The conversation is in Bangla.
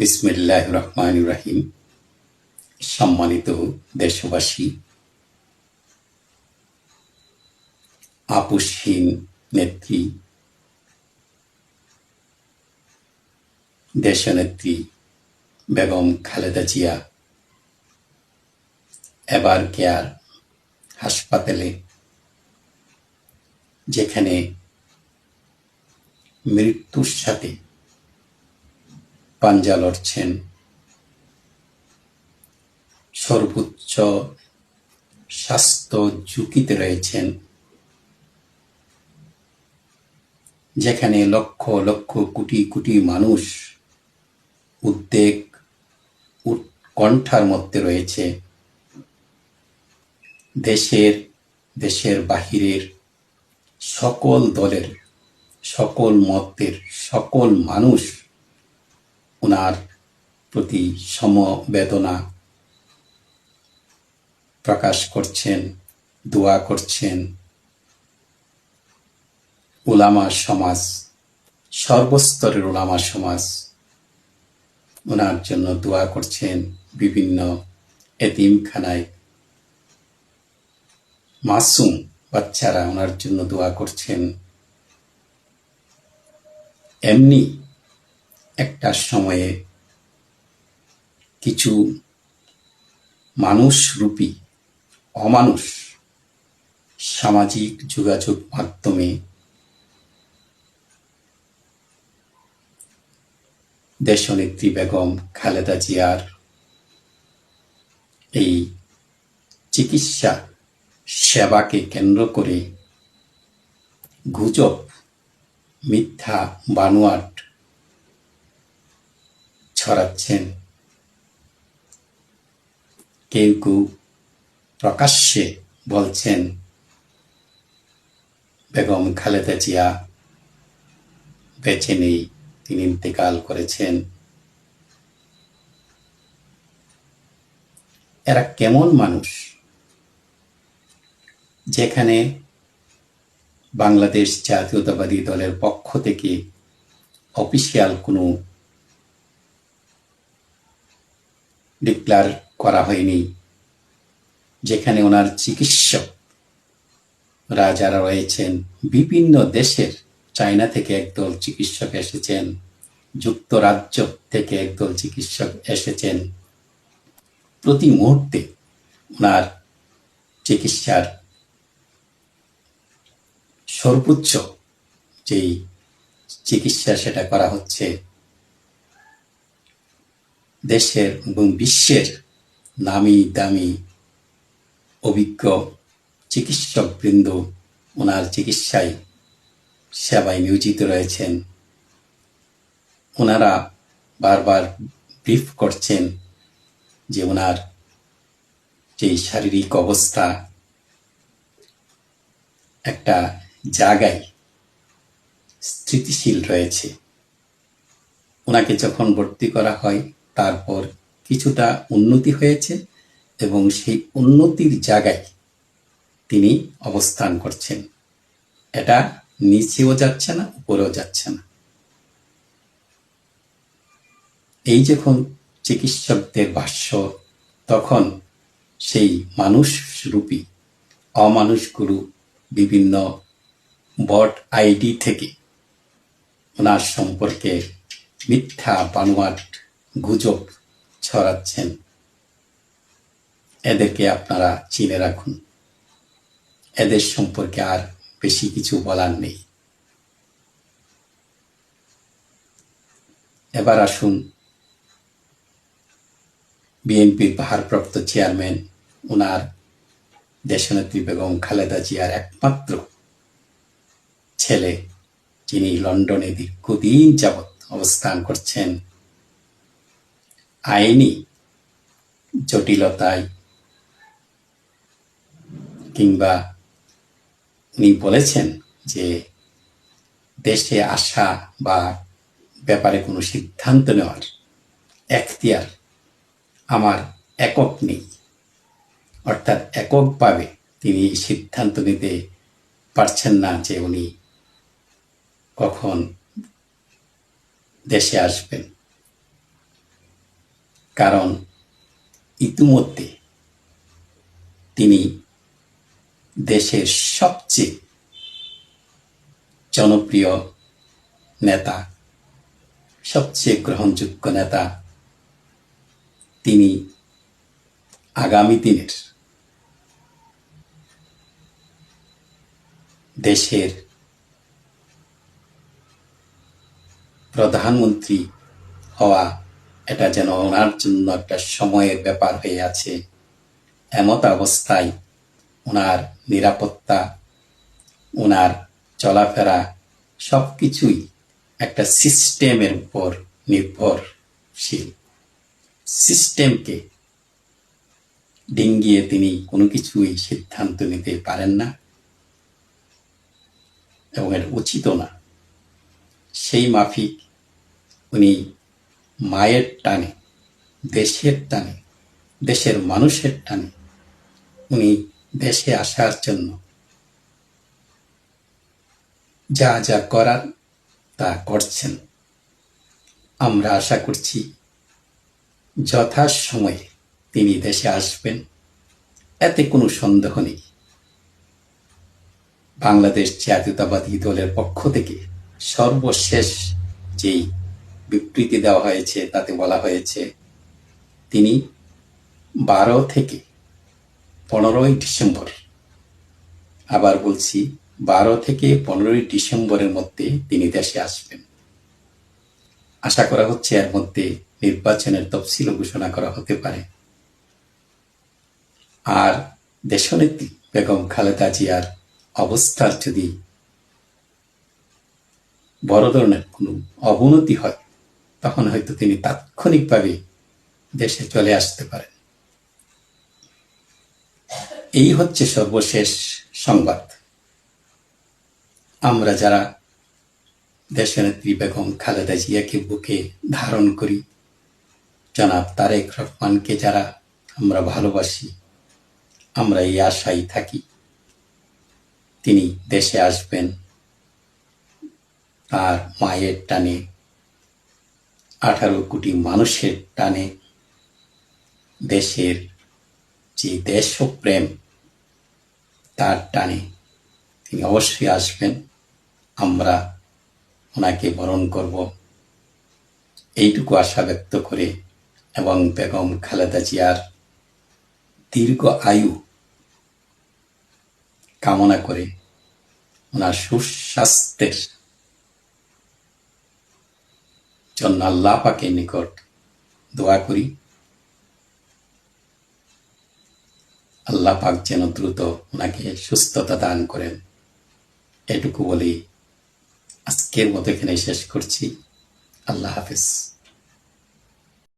বিসমিল্লাহ রহমান রাহিম সম্মানিত দেশবাসী আপুসহীন নেত্রী, দেশনেত্রী বেগম খালেদা জিয়া, এবার কেয়ার হাসপাতালে, যেখানে মৃত্যুর সাথে পাঞ্জা লড়ছেন। সর্বোচ্চ স্বাস্থ্য ঝুঁকিতে রয়েছেন। যেখানে লক্ষ লক্ষ কোটি কোটি মানুষ উদ্বেগ উৎকণ্ঠার মধ্যে রয়েছে। দেশের দেশের বাহিরের সকল দলের, সকল মতের, সকল মানুষ ওনার প্রতি সমবেদনা প্রকাশ করছেন, দোয়া করছেন। ওলামা সমাজ, সর্বস্তরের ওলামা সমাজ ওনার জন্য দোয়া করছেন বিভিন্ন এতিমখানায়। মাসুম বাচ্চারা ওনার জন্য দোয়া করছেন। এমনি একটা সময়ে কিছু মানুষ রূপী অমানুষ সামাজিক যোগাযোগ মাধ্যমে দেশনেত্রী বেগম খালেদা জিয়ার এই চিকিৎসা সেবাকে কেন্দ্র করে গুজব, মিথ্যা, বানোয়াট ছড়াচ্ছেন কেউ কেউ প্রকাশ্যে বলছেন, বেগম খালেদা জিয়া বেঁচে নেই, তিনি ইন্তেকাল করেছেন। এরা কেমন মানুষ? যেখানে বাংলাদেশ জাতীয়তাবাদী দলের পক্ষ থেকে অফিসিয়াল কোনো ডিক্লার করা হয়নি। যেখানে ওনার চিকিৎসকরা যারা রয়েছেন। বিভিন্ন দেশের চায়না থেকে একদল চিকিৎসক এসেছেন। যুক্তরাজ্য থেকে একদল চিকিৎসক এসেছেন। প্রতি মুহূর্তে ওনার চিকিৎসার সর্বোচ্চ যেই চিকিৎসা সেটা করা হচ্ছে দেশের এবং বিশ্বের নামি দামি অভিজ্ঞ চিকিৎসকবৃন্দ ওনার চিকিৎসায় সেবায় নিয়োজিত রয়েছেন। ওনারা বারবার ব্রিফ করছেন যে ওনার যে শারীরিক অবস্থা একটা জায়গায় স্থিতিশীল রয়েছে। ওনাকে যখন ভর্তি করা হয় তারপর কিছুটা উন্নতি হয়েছে এবং সেই উন্নতির জায়গায় তিনি অবস্থান করছেন। এটা নিচেও যাচ্ছে না, উপরেও যাচ্ছে না। এই যখন চিকিৎসকদের ভাষ্য, তখন সেই মানুষ রূপী অমানুষগুরু বিভিন্ন বট আইডি থেকে ওনার সম্পর্কে মিথ্যা বানোয়াট গুজব ছড়াচ্ছেন। এদেরকে আপনারা চিনে রাখুন। এদের সম্পর্কে আর বেশি কিছু বলার নেই। এবার আসুন বিএনপির ভারপ্রাপ্ত চেয়ারম্যান ওনার দেশনেত্রী বেগম খালেদা জিয়ার একমাত্র ছেলে, যিনি লন্ডনে দীর্ঘদিন যাবৎ অবস্থান করছেন। আইনি জটিলতায় কিংবা উনি বলেছেন যে দেশে আসা বা ব্যাপারে কোনো সিদ্ধান্ত নেওয়ার এখতিয়ার আমার একক নেই। অর্থাৎ এককভাবে তিনি সিদ্ধান্ত নিতে পারছেন না যে উনি কখন দেশে আসবেন। কারণ ইতিমধ্যে তিনি দেশের সবচেয়ে জনপ্রিয় নেতা, সবচেয়ে গ্রহণযোগ্য নেতা তিনি আগামী দিনের দেশের প্রধানমন্ত্রী হওয়া এটা যেন ওনার জন্য একটা সময়ের ব্যাপার হয়ে আছে। এমত অবস্থায় ওনার নিরাপত্তা, ওনার চলাফেরা সব কিছুই একটা সিস্টেমের উপর নির্ভরশীল। সিস্টেমকে ডিঙ্গিয়ে তিনি কোনো কিছুই সিদ্ধান্ত নিতে পারেন না এবং এটা উচিত না। সেই মাফিক উনি মায়ের টানে, দেশের টানে, দেশের মানুষের টানে, উনি দেশে আসার জন্য যা যা করার তা করছেন। আমরা আশা করছি যথাসময়ে তিনি দেশে আসবেন, এতে কোনো সন্দেহ নেই। বাংলাদেশ জাতীয়তাবাদী দলের পক্ষ থেকে সর্বশেষ যেই বিবৃতি দেওয়া হয়েছে, তাতে বলা হয়েছে, তিনি বারো থেকে পনেরোই ডিসেম্বর, আবার বলছি বারো থেকে পনেরোই ডিসেম্বরের মধ্যে তিনি দেশে আসবেন। আশা করা হচ্ছে এর মধ্যে নির্বাচনের তফসিল ঘোষণা করা হতে পারে। আর দেশনেত্রী বেগম খালেদা জিয়ার অবস্থার যদি বড় ধরনের কোনো অবনতি হয় তখন হয়তো তিনি তাৎক্ষণিকভাবে দেশে চলে আসতে পারেন। এই হচ্ছে সর্বশেষ সংবাদ। আমরা যারা দেশনেত্রী বেগম খালেদা জিয়াকে বুকে ধারণ করি, জনাব তারেক রহমানকে যারা আমরা ভালোবাসি, আমরা এই আশায় থাকি তিনি দেশে আসবেন, তার মায়ের টানে আঠারো কোটি মানুষের টানে দেশের যে দেশপ্রেম, তার টানে তিনি অবশ্যই আসবেন। আমরা ওনাকে বরণ করব। এইটুকু আশা ব্যক্ত করে এবং বেগম খালেদা জিয়ার দীর্ঘ আয়ু কামনা করে ওনার সুস্বাস্থ্যের জন্য আল্লাহ পাকে নিকট দোয়া করি। আল্লাহ পাক যেন দ্রুত ওনাকে সুস্থতা দান করেন। এটুকু বলি আজকের মতো এখানে শেষ করছি। আল্লাহ হাফিজ।